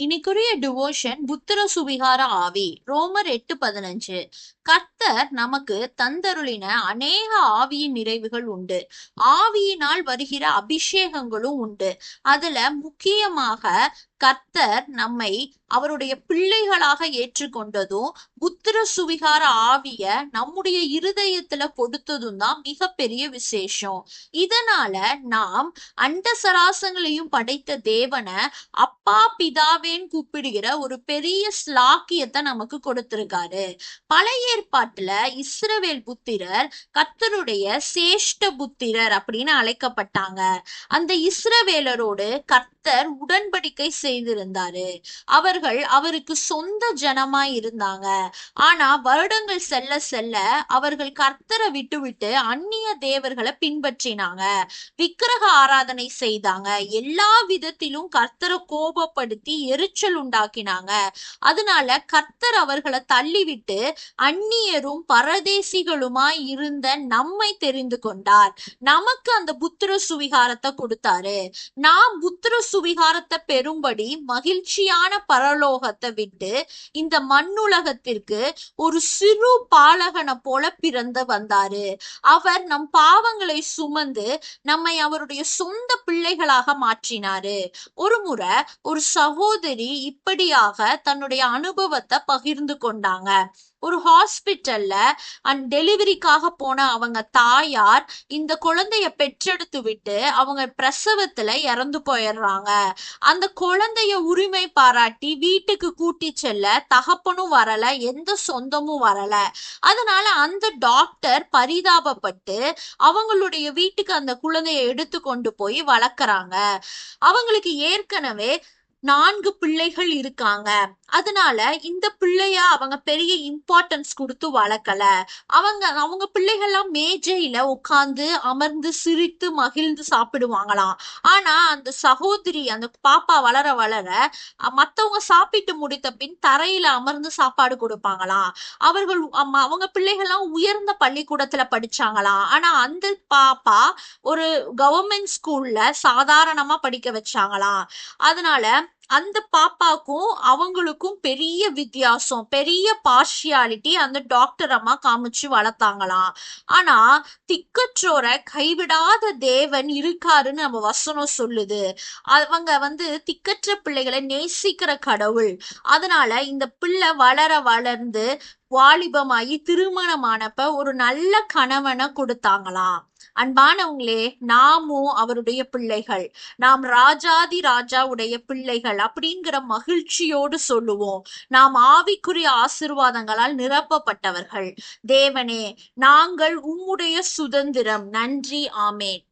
இன்னைக்குரிய devotion புத்திர சுவிகார ஆவி. ரோமர் எட்டு பதினஞ்சு. கர்த்தர் நமக்கு தந்தருளின அநேக ஆவியின் நிறைவுகள் உண்டு. ஆவியினால் வருகிற அபிஷேகங்களும் உண்டு. அதுல முக்கியமாக கர்த்தர் நம்மை அவருடைய பிள்ளைகளாக ஏற்றுக்கொண்டதும் புத்திர சுவிகார ஆவிய நம்முடைய இருதயத்துல கொடுத்ததும் தான் மிகப்பெரிய விசேஷம். இதனால நாம் அண்ட சராசங்களையும் படைத்த தேவனை அப்பா பிதாவேன்னு கூப்பிடுகிற ஒரு பெரிய ஸ்லாக்கியத்தை நமக்கு கொடுத்திருக்காரு. பழைய ஏற்பாட்டுல இஸ்ரவேல் புத்திரர் கர்த்தருடைய சேஷ்ட புத்திரர் அப்படின்னு அழைக்கப்பட்டாங்க. அந்த இஸ்ரவேலரோடு கர்த்தர் உடன்படிக்கை செய்திருந்தாரு. அவர்கள் அவருக்கு சொந்த ஜனமாய் இருந்தாங்க. ஆனா வருடங்கள் செல்ல செல்ல அவர்கள் கர்த்தரை விட்டு விட்டு அந்நிய தேவர்களை பின்பற்றினாங்க. விக்கிரக ஆராதனை செய்தாங்க. எல்லா விதத்திலும் கர்த்தரை கோபப்படுத்தி எரிச்சல் உண்டாக்கினாங்க. அதனால கர்த்தர் அவர்களை தள்ளிவிட்டு அந்நியரும் பரதேசிகளுமாய் இருந்த நம்மை தெரிந்து கொண்டார். நமக்கு அந்த புத்திர சுவிகாரத்தை கொடுத்தாரு. நாம் புத்திர சு சுவிகாரத்தை பெறும்படி மகிழ்ச்சியான பரலோகத்தை விட்டு இந்த மண்ணுலகத்திற்கு ஒரு சிறு பாலகனை போல பிறந்து வந்தாரு. அவர் நம் பாவங்களை சுமந்து நம்மை அவருடைய சொந்த பிள்ளைகளாக மாற்றினாரு. ஒரு முறை ஒரு சகோதரி இப்படியாக தன்னுடைய அனுபவத்தை பகிர்ந்து கொண்டாங்க. ஒரு ஹாஸ்பிட்டல்ல அண்ட் டெலிவரிக்காக போன அவங்க தாயார் இந்த குழந்தைய பெற்றெடுத்து விட்டு அவங்க பிரசவத்துல இறந்து போயிடுறாங்க. அந்த குழந்தைய உரிமை பாராட்டி வீட்டுக்கு கூட்டி செல்ல தகப்பனும் வரல எந்த சொந்தமும் வரல. அதனால அந்த டாக்டர் பரிதாபப்பட்டு அவங்களுடைய வீட்டுக்கு அந்த குழந்தைய எடுத்து கொண்டு போய் வளர்க்குறாங்க. அவங்களுக்கு ஏற்கனவே நான்கு பிள்ளைகள் இருக்காங்க. அதனால இந்த பிள்ளைய அவங்க பெரிய இம்பார்ட்டன்ஸ் கொடுத்து வளர்க்கல. அவங்க அவங்க பிள்ளைகள்லாம் மேஜையில உட்கார்ந்து அமர்ந்து சிரித்து மகிழ்ந்து சாப்பிடுவாங்களாம். ஆனா அந்த சகோதரி அந்த பாப்பா வளர வளர மத்தவங்க சாப்பிட்டு முடித்த பின் தரையில அமர்ந்து சாப்பாடு கொடுப்பாங்களாம். அவர்கள் அவங்க பிள்ளைகள்லாம் உயர்ந்த பள்ளிக்கூடத்துல படிச்சாங்களாம். ஆனா அந்த பாப்பா ஒரு கவர்மெண்ட் ஸ்கூல்ல சாதாரணமா படிக்க வச்சாங்களாம். அதனால அந்த பாப்பாக்கும் அவங்களுக்கும் பெரிய வித்தியாசம் பெரிய பார்ஷியாலிட்டி அந்த டாக்டர் அம்மா காமிச்சு வளர்த்தாங்களாம். ஆனா திக்கற்றோரை கைவிடாத தேவன் இருக்காருன்னு நம்ம வசனம் சொல்லுது. அவங்க வந்து திக்கற்ற பிள்ளைகளை நேசிக்கிற கடவுள். அதனால இந்த பிள்ளை வளர வளர்ந்து வாலிபமாகி திருமணமானப்ப ஒரு நல்ல கணவனை கொடுத்தாங்களாம் அன்பானவங்களே நாமும் அவருடைய பிள்ளைகள். நாம் ராஜாதி ராஜாவுடைய பிள்ளைகள் அப்படிங்கிற மகிழ்ச்சியோடு சொல்லுவோம். நாம் ஆவிக்குரிய ஆசிர்வாதங்களால் நிரப்பப்பட்டவர்கள். தேவனே நாங்கள் உம்முடைய சுதந்திரம். நன்றி. ஆமேன்.